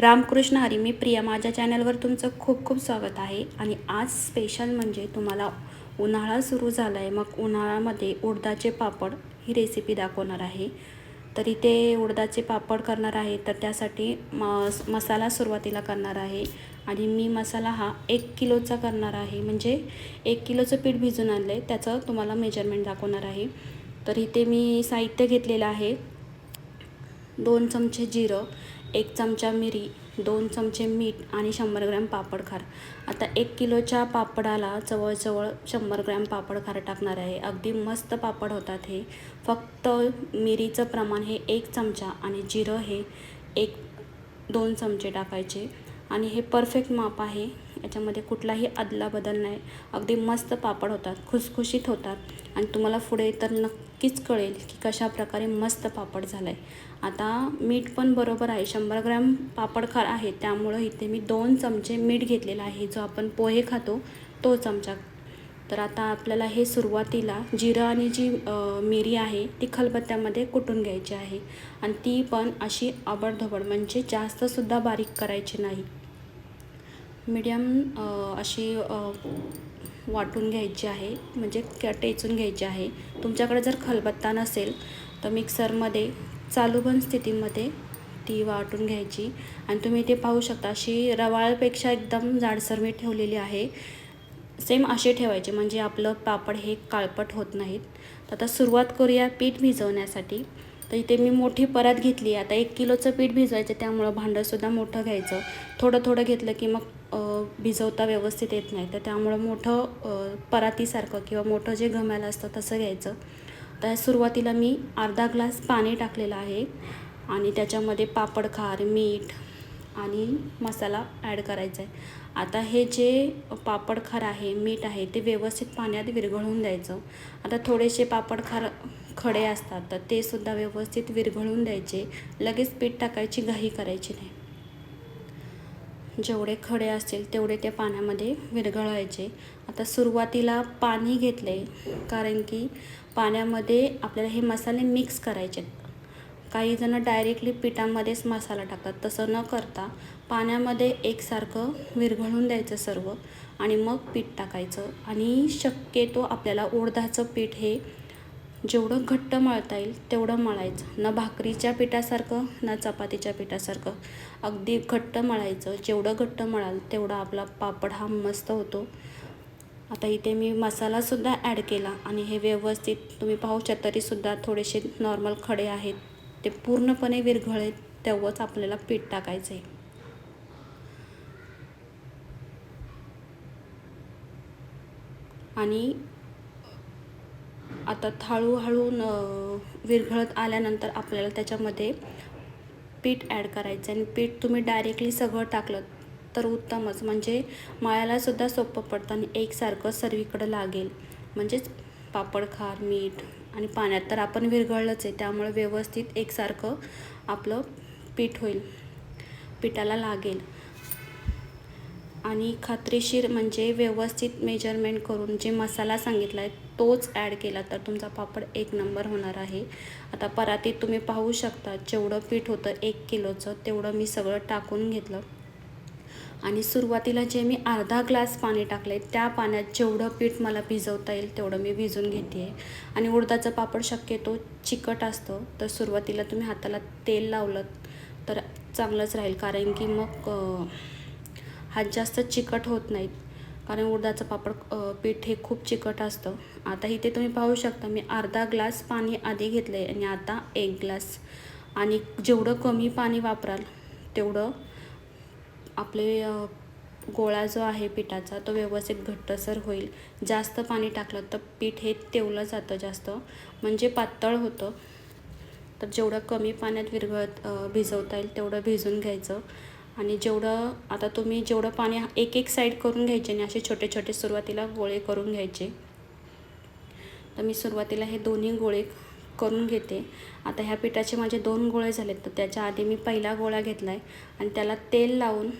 रामकृष्ण हरी मी प्रिया. माझ्या चॅनलवर तुमचं खूप खूप स्वागत आहे. आणि आज स्पेशल म्हणजे तुम्हाला उन्हाळा सुरू झाला आहे मग उन्हाळ्यामध्ये उडदाचे पापड ही रेसिपी दाखवणार आहे. तर इथे उडदाचे पापड करणार आहे. तर त्यासाठी म मसाला सुरुवातीला करणार आहे. आणि मी मसाला हा एक किलोचा करणार आहे. म्हणजे एक किलोचं पीठ भिजून आणलं आहे त्याचं तुम्हाला मेजरमेंट दाखवणार आहे. तर इथे मी साहित्य घेतलेलं आहे. दोन चमचे जिरं एक चमचा मिरी दोन चमचे मीठ आणि शंभर ग्रॅम पापड खार. आता एक किलोच्या पापडाला जवळजवळ शंभर ग्रॅम पापड खार टाकणार आहे. अगदी मस्त पापड होतात हे. फक्त मिरीचं प्रमाण हे एक चमचा आणि जिरं हे एक दोन चमचे टाकायचे. आणि हे परफेक्ट माप आहे. याच्यामध्ये कुठलाही अदलाबदल नाही. अगदी मस्त पापड होतात. खुसखुशीत होतात. आणि तुम्हाला पुढे तर नक्कीच कळेल की कशा प्रकारे मस्त पापड झाला आहे आता मीठ पण बरोबर आहे शंभर ग्रॅम पापड खार आहे. त्यामुळं इथे मी दोन चमचे मीठ घेतलेला आहे. जो आपण पोहे खातो तो चमचा. तर आता आपल्याला हे सुरुवातीला जिरं आणि जी मिरी आहे ती खलबत्त्यामध्ये कुटून घ्यायची आहे. आणि ती पण अशी आबडधोबड म्हणजे जास्तसुद्धा बारीक करायची नाही. मीडियम अशी वाटून घ्यायची आहे म्हणजे क टेचून घ्यायची आहे. तुमच्याकडे जर खलबत्ता नसेल तर मिक्सरमध्ये चालू बंद स्थितीमध्ये ती वाटून घ्यायची. आणि तुम्ही ते पाहू शकता अशी रवाळपेक्षा एकदम जाडसर मी ठेवलेली आहे. सेम असे ठेवायचे म्हणजे आपलं पापड हे काळपट होत नाहीत. तर आता सुरुवात करूया पीठ भिजवण्यासाठी. तर इथे मी मोठी परत घेतली आता एक किलोचं पीठ भिजवायचं त्यामुळं भांडंसुद्धा मोठं घ्यायचं. थोडं थोडं घेतलं की मग भिजवता व्यवस्थित येत नाही. तर त्यामुळं मोठं परातीसारखं किंवा मोठं जे घम्याला असतं तसं घ्यायचं. तर सुरुवातीला मी अर्धा ग्लास पाणी टाकलेलं आहे आणि त्याच्यामध्ये पापड खार मीठ आणि मसाला ॲड करायचा आहे. आता हे जे पापड खार आहे मीठ आहे ते व्यवस्थित पाण्यात विरघळून द्यायचं. आता थोडेसे पापड खार खडे असतात तर ते सुद्धा व्यवस्थित विरघळून द्यायचे. लगेच पीठ टाकायची घाई करायची नाही. जेवढे खडे असतील तेवढे त्या पाण्यामध्ये विरघळायचे. आता सुरुवातीला पाणी घेतले कारण की पाण्यामध्ये आपल्याला हे मसाले मिक्स करायचे काही जणं डायरेक्टली पिठामध्येच मसाला टाकतात. तसं न करता पाण्यामध्ये एकसारखं विरघळून द्यायचं सर्व आणि मग पीठ टाकायचं. आणि शक्यतो आपल्याला उडदाचं पीठ हे जेवढं घट्ट मळता येईल तेवढं मळायचं. न भाकरीच्या पिठासारखं न चपातीच्या पिठासारखं. अगदी घट्ट मळायचं. जेवढं घट्ट मळाल तेवढा आपला पापड हा मस्त होतो. आता इथे मी मसालासुद्धा ॲड केला आणि हे व्यवस्थित तुम्ही पाहू शकता तरीसुद्धा थोडेसे नॉर्मल खडे आहेत. ते पूर्णपणे विरघळेत तेव्हाच आपल्याला पीठ टाकायचं आहे आणि आता हळूहळू न विरघळत आल्यानंतर आपल्याला त्याच्यामध्ये पीठ ॲड करायचं आणि पीठ तुम्ही डायरेक्टली सगळं टाकलं तर उत्तमच. म्हणजे मळायलासुद्धा सोपं पडतं आणि एकसारखं सर्वीकडं लागेल. म्हणजेच पापड खार मीठ आणि पाण्यात तर आपण विरघळलंच आहे. त्यामुळे व्यवस्थित एकसारखं आपलं पीठ होईल. पिठाला लागेल. आणि खात्रीशीर म्हणजे व्यवस्थित मेजरमेंट करून जे मसाला सांगितला आहे तोच ॲड केला तर तुमचा पापड एक नंबर होणार आहे. आता परातीत तुम्ही पाहू शकता जेवढं पीठ होतं एक किलोचं तेवढं मी सगळं टाकून घेतलं. आणि सुरुवातीला जे मी अर्धा ग्लास पाणी टाकले त्या पाण्यात जेवढं पीठ मला भिजवता येईल तेवढं मी भिजून घेते आहे आणि उडदाचं पापड शक्यतो चिकट असतं तर सुरुवातीला तुम्ही हाताला तेल लावलं तर चांगलंच राहील कारण की मग हात जास्त चिकट होत नाहीत. कारण उडदाचं पापड पीठ हे खूप चिकट असतं. आता इथे तुम्ही पाहू शकता मी अर्धा ग्लास पाणी आधी घेतलं आहे आणि आता एक ग्लास. आणि जेवढं कमी पाणी वापराल तेवढं आपले गोळा जो आहे पिठाचा तो व्यवस्थित घट्टसर होईल. जास्त पाणी टाकलं तर पीठ हे तेवलं जातं जास्त. म्हणजे पातळ होतं. तर जेवढं कमी पाण्यात विरघळत भिजवता येईल तेवढं भिजून घ्यायचं. आणि जेवढं आता तुम्ही जेवढं पाणी एक एक साईड करून घ्यायचे आणि असे छोटे छोटे सुरुवातीला गोळे करून घ्यायचे. तर मी सुरुवातीला हे दोन्ही गोळे करून घेते. आता ह्या पिठाचे माझे दोन गोळे झालेत तर त्याच्या आधी मी पहिला गोळा घेतला आहे आणि त्याला तेल लावून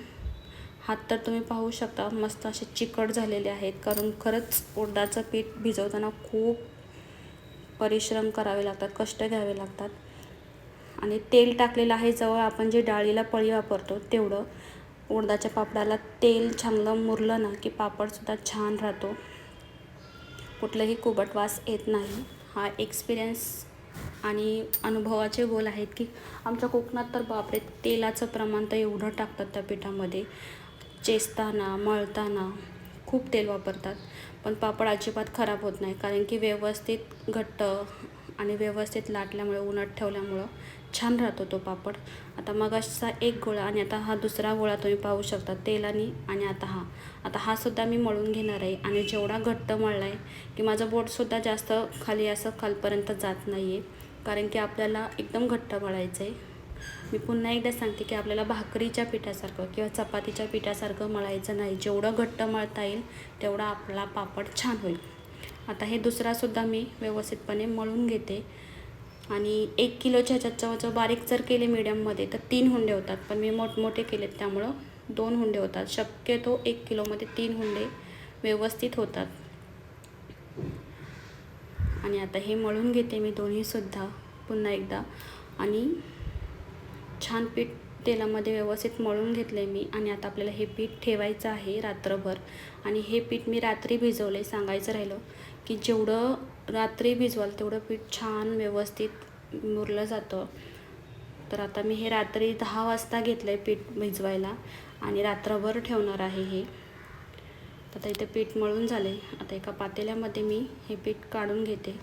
हात तर तुम्ही पाहू शकता मस्त असे चिकट झालेले आहेत. कारण खरंच उडदाचं पीठ भिजवताना खूप परिश्रम करावे लागतात कष्ट घ्यावे लागतात. आणि तेल टाकलेलं आहे जवळ आपण जे डाळीला पळी वापरतो तेवढं. उडदाच्या पापडाला तेल चांगलं मुरलं ना की पापडसुद्धा छान राहतो. कुठलंही कुबट वास येत नाही. हा एक्सपिरियन्स आणि अनुभवाचे बोल आहेत की आमच्या कोकणात तर बापरे तेलाचं प्रमाण तर एवढं टाकतात त्या पिठामध्ये. चेचताना मळताना खूप तेल वापरतात. पण पापड अजिबात खराब होत नाही कारण की व्यवस्थित घट्ट आणि व्यवस्थित लाटल्यामुळे उन्हात ठेवल्यामुळं छान राहतो तो पापड. आता मगाशीचा एक गोळा आणि आता हा दुसरा गोळा तुम्ही पाहू शकता तेलाने आणि आता हा. आता हा सुद्धा मी मळून घेणार आहे आणि जेवढा घट्ट मळला आहे की माझं बोटसुद्धा जास्त खाली असं खालपर्यंत जात नाही आहे कारण की आपल्याला एकदम घट्ट मळायचं आहे मी पुन्हा एकदा सांगते की आपल्याला भाकरीच्या पिठासारखं किंवा चपातीच्या पिठासारखं मळायचं नाही. जेवढं घट्ट मळता येईल तेवढा आपला पापड छान होईल. आता हे दुसरासुद्धा मी व्यवस्थितपणे मळून घेते. आणि एक किलोच्या ह्याच्यात जवळजवळ बारीक जर केले मीडियममध्ये तर तीन हुंडे होतात. पण मी मोठमोठे केलेत त्यामुळं दोन हुंडे होतात. शक्यतो एक किलोमध्ये तीन हुंडे व्यवस्थित होतात. आणि आता हे मळून घेते मी दोन्हीसुद्धा पुन्हा एकदा. आणि छान पीठ तेलामध्ये व्यवस्थित मळून घेतलं आहे मी. आणि आता आपल्याला हे पीठ ठेवायचं आहे रात्रभर. आणि हे पीठ मी रात्री भिजवलं आहे सांगायचं राहिलं की जेवढं रात्री भिजवाल तेवढं पीठ छान व्यवस्थित मुरलं जातं. तर आता मी हे रात्री दहा वाजता घेतलं आहे पीठ भिजवायला आणि रात्रभर ठेवणार आहे हे. आता इथे पीठ मळून झाले आता एका पातेल्यामध्ये मी हे पीठ काढून घेते.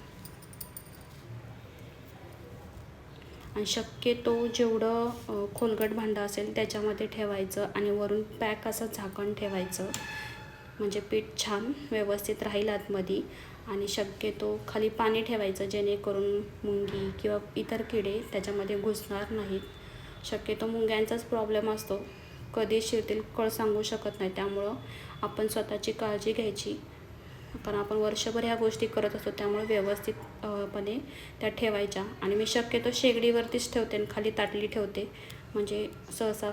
आणि शक्यतो जेवढं खोलगट भांडं असेल त्याच्यामध्ये ठेवायचं आणि वरून पॅक असं झाकण ठेवायचं. म्हणजे पीठ छान व्यवस्थित राहील आतमध्ये. आणि शक्यतो खाली पाणी ठेवायचं जेणेकरून मुंगी किंवा इतर किडे त्याच्यामध्ये घुसणार नाहीत. शक्यतो मुंग्यांचाच प्रॉब्लेम असतो. कधी शिरतील कळ सांगू शकत नाही. त्यामुळं आपण स्वतःची काळजी घ्यायची. कारण आपण वर्षभर ह्या गोष्टी करत असतो त्यामुळे व्यवस्थितपणे त्या ठेवायच्या. आणि मी शक्यतो शेगडीवरतीच ठेवते आणि खाली ताटली ठेवते. म्हणजे सहसा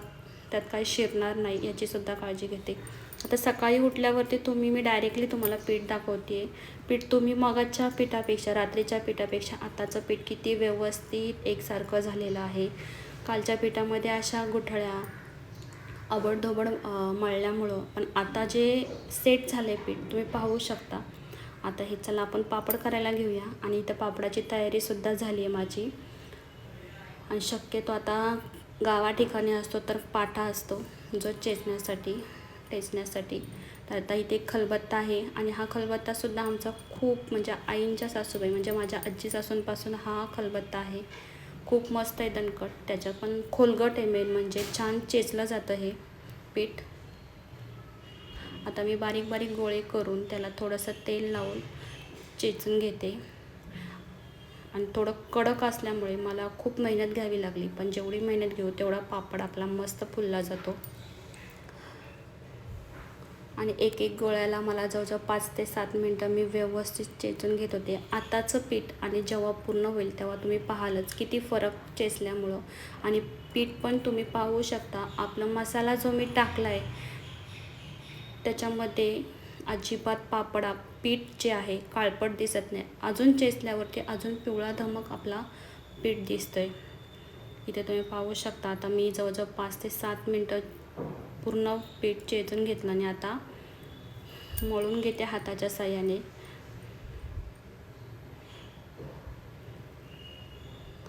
त्यात काही शिरणार नाही याचीसुद्धा काळजी घेते. आता सकाळी उठल्यावरती तुम्ही मी डायरेक्टली तुम्हाला पीठ दाखवते पीठ तुम्ही मगाच्या पिठापेक्षा रात्रीच्या पिठापेक्षा आताचं पीठ किती व्यवस्थित एकसारखं झालेलं आहे. कालच्या पिठामध्ये अशा गुठळ्या अबडधोबड मळल्यामुळं. पण आता जे सेट झाले पीठ तुम्ही पाहू शकता. आता हे चला आपण पापड करायला घेऊया. आणि इथं पापडाची तयारीसुद्धा झाली आहे माझी. आणि शक्यतो आता गावा ठिकाणी असतो तर पाटा असतो जो चेचण्यासाठी. टेचण्यासाठी तर आता इथे एक खलबत्ता आहे आणि हा खलबत्तासुद्धा आमचा खूप म्हणजे आईंच्या सासूबाई म्हणजे माझ्या आजी सासूंपासून हा खलबत्ता आहे. खूप मस्त आहे दणकट. त्याच्यात पण खोलगट आहे मेन म्हणजे छान चेचलं जातं हे पीठ. आता मी बारीक बारीक गोळे करून त्याला थोडंसं तेल लावून चेचून घेते. आणि थोडं कडक असल्यामुळे मला खूप मेहनत घ्यावी लागली. पण जेवढी मेहनत घेऊ तेवढा पापड आपला मस्त फुलला जातो. आणि एक एक गोळ्याला मला जवळजवळ पाच ते सात मिनटं मी व्यवस्थित चेचून घेत होते. आताचं पीठ आणि जेव्हा पूर्ण होईल तेव्हा तुम्ही पाहालच किती फरक चेचल्यामुळं. आणि पीठ पण तुम्ही पाहू शकता. आपला मसाला जो मी टाकला आहे त्याच्यामध्ये अजिबात पापडा पीठ जे आहे काळपट दिसत नाही. अजून चेचल्यावरती अजून पिवळा धमक आपला पीठ दिसतं आहे इथे तुम्ही पाहू शकता. आता मी जवळजवळ पाच ते सात मिनटं पूर्ण पीठ चेचून घेतलं आणि आता मळून घेते हाताच्या साह्याने.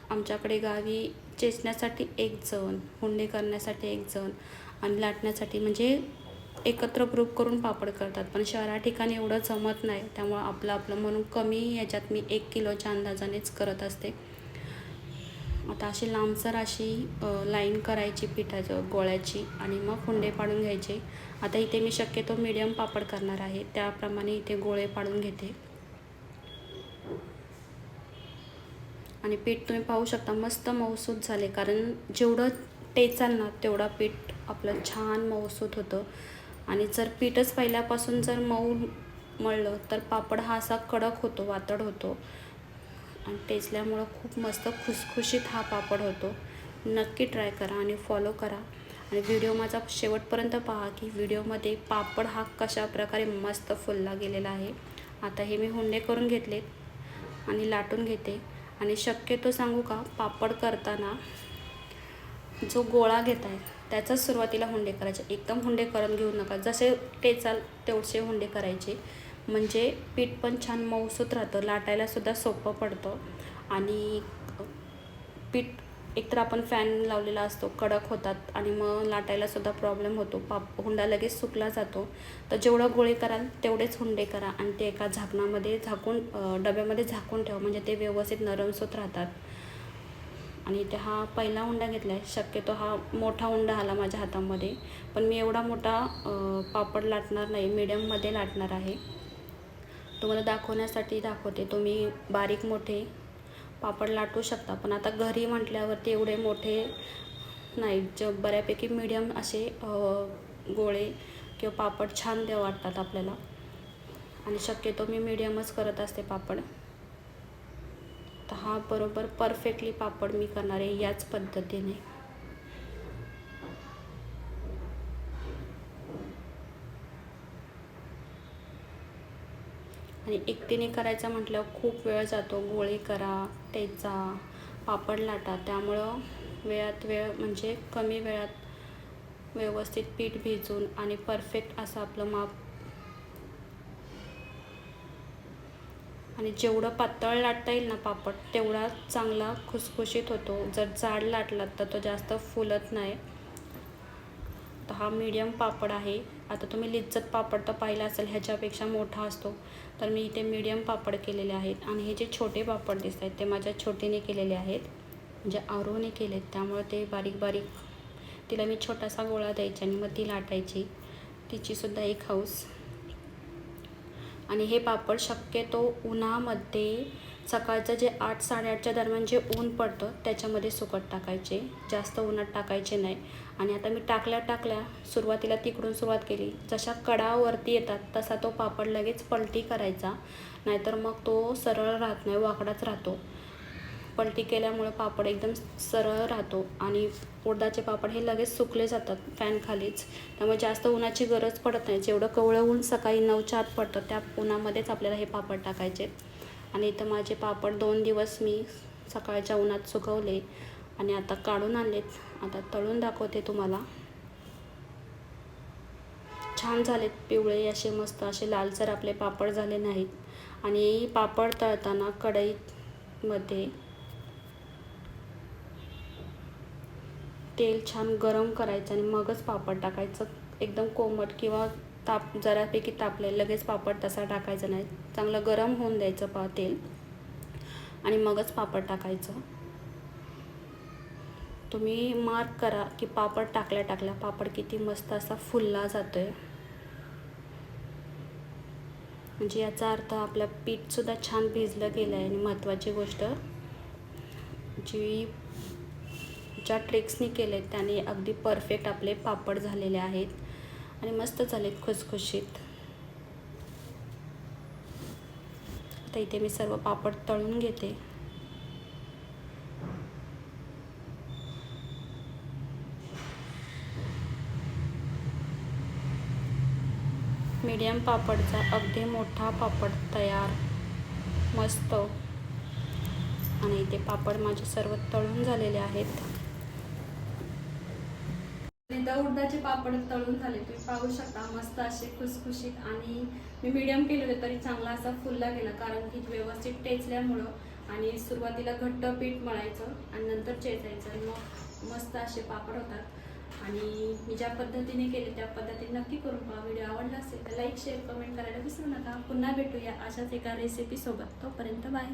आमच्याकडे गावी चेचण्यासाठी एक जण हुंडे करण्यासाठी एक जण आणि लाटण्यासाठी म्हणजे एकत्र ग्रुप करून पापड करतात. पण शहरा ठिकाणी एवढं जमत नाही त्यामुळं आपलं आपलं म्हणून कमी याच्यात मी एक किलोच्या अंदाजानेच करत असते. आता अशी लांबसर अशी लाईन करायची पिठाचं गोळ्याची आणि मग हुंडे पाडून घ्यायचे. आता इथे मी शक्यतो मीडियम पापड करणार आहे. त्याप्रमाणे इथे गोळे पाडून घेते. आणि पीठ तुम्ही पाहू शकता मस्त मऊसूत झाले. कारण जेवढं टेचाल ना तेवढा पीठ आपलं छान मऊसूत होतं. आणि जर पीठच पहिल्यापासून जर मऊ मळलं तर पापड हा असा कडक होतो वातड होतो. आणि टेचल्यामुळं खूप मस्त खुसखुशीत हा पापड होतो. नक्की ट्राय करा आणि फॉलो करा. आणि व्हिडिओ माझा शेवटपर्यंत पहा की व्हिडिओमध्ये पापड हा कशा प्रकारे मस्त फुलला गेलेला आहे. आता हे मी हुंडे करून घेतलेत आणि लाटून घेते. आणि शक्यतो सांगू का पापड करताना जो गोळा घेत आहे त्याचाच सुरुवातीला हुंडे करायचे. एकदम हुंडे करून घेऊ नका. जसे टेचाल तेवढे हुंडे करायचे. म्हणजे पीठ पण छान मऊसूत राहतं. लाटायलासुद्धा सोपं पडतं. आणि पीठ एकतर आपण फॅन लावलेला असतो कडक होतात आणि मग लाटायलासुद्धा प्रॉब्लेम होतो. पाप हुंडा लगेच सुकला जातो. तर जेवढं गोळे कराल तेवढेच हुंडे करा आणि ते एका झाकणामध्ये झाकून डब्यामध्ये झाकून ठेवा. म्हणजे ते व्यवस्थित नरमसूत राहतात. आणि ते हा पहिला हुंडा घेतला आहे शक्यतो हा मोठा हुंडा आला माझ्या हातामध्ये. पण मी एवढा मोठा पापड लाटणार नाही. मीडियममध्ये लाटणार आहे. तुम्हाला दाखवण्यासाठी दाखवते. तुम्ही बारीक मोठे पापड लाटू शकता. पण आता घरी म्हटल्यावरती एवढे मोठे नाही ज बऱ्यापैकी मीडियम असे गोळे किंवा पापड छान द्या वाटतात आपल्याला. आणि शक्यतो मी मीडियमच करत असते पापड. तर हा बरोबर परफेक्टली पापड मी करणार आहे याच पद्धतीने. आणि एकटीने करायचं म्हटल्यावर खूप वेळ जातो. गोळे करा टेचा पापड लाटा. त्यामुळं वेळात वेळ म्हणजे कमी वेळात व्यवस्थित पीठ भिजून आणि परफेक्ट असं आपलं माप आणि जेवढं पातळ लाटता येईल ना पापड तेवढा चांगला खुसखुशीत होतो. जर जाड लाटलात तर तो जास्त फुलत नाही. तर हा मीडियम पापड आहे. आता तुम्ही लिज्जत पापड तर पाहिला असेल ह्याच्यापेक्षा मोठा असतो. तर मी इथे मीडियम पापड केलेले आहेत आणि हे जे छोटे पापड दिसत आहेत ते माझ्या छोटीने केलेले आहेत. म्हणजे आरोने केलेत त्यामुळे ते बारीक बारीक तिला मी छोटासा गोळा द्यायचा आणि मग ती लाटायची. तिचीसुद्धा एक हाऊस आणि हे पापड शक्यतो उन्हामध्ये सकाळचं जे आठ साडेआठच्या दरम्यान जे ऊन पडतं त्याच्यामध्ये सुकट टाकायचे. जास्त उन्हात टाकायचे नाही. आणि आता मी टाकल्या टाकल्या सुरुवातीला तिकडून सुरुवात केली. जशा कडावरती येतात तसा तो पापड लगेच पलटी करायचा. नाहीतर मग तो सरळ राहत नाही वाकडाच राहतो. पलटी केल्यामुळं पापड एकदम सरळ राहतो. आणि उडदाचे पापड हे लगेच सुकले जातात फॅनखालीच त्यामुळे जास्त उन्हाची गरज पडत नाही. जेवढं कवळं ऊन सकाळी नऊच्या आत पडतं त्या उन्हामध्येच आपल्याला हे पापड टाकायचे. आणि इथं माझे पापड दोन दिवस मी सकाळच्या उन्हात सुकवले आणि आता काढून आणलेत. आता तळून दाखवते तुम्हाला. छान झालेत पिवळे असे मस्त असे लालसर आपले पापड झाले नाहीत. आणि पापड तळताना कढईमध्ये तेल छान गरम करायचं आणि मगच पापड टाकायचं. एकदम कोमट किंवा ताप जरापैकी तापले लगेच पापड तसा टाकायचा नाही. चांगलं गरम होऊन द्यायचं पा तेल. आणि मगच पापड टाकायचं. तुम्ही मार्क करा की पापड टाकल्या टाकल्या पापड किती मस्त असा फुलला जातोय. म्हणजे याचा अर्थ आपलं पीठसुद्धा छान भिजलं गेलं आहे आणि महत्त्वाची गोष्ट जी ज्या ट्रिक्सनी केले त्याने अगदी परफेक्ट आपले पापड झालेले आहेत. आणि मस्त झालेत खुसखुशीत. आता इथे मी सर्व पापड तळून घेते. मीडियम पापडचा अगदी मोठा पापड तयार. मस्त. आणि इथे पापड माझे सर्व तळून झालेले आहेत. एकदा उडदाचे पापड तळून झाले. तुम्ही पाहू शकता मस्त असे खुसखुशीत आणि मी मीडियम केले होते तरी चांगला असा फुलला गेला कारण की व्यवस्थित टेचल्यामुळं आणि सुरुवातीला घट्ट पीठ मळायचं आणि नंतर चेचायचं आणि मग मस्त असे पापड होतात. आणि मी ज्या पद्धतीने केले त्या पद्धतीने नक्की करून पहा. व्हिडिओ आवडला असेल तर लाईक शेअर कमेंट करायला विसरू नका. पुन्हा भेटूया अशाच एका रेसिपीसोबत तोपर्यंत बाय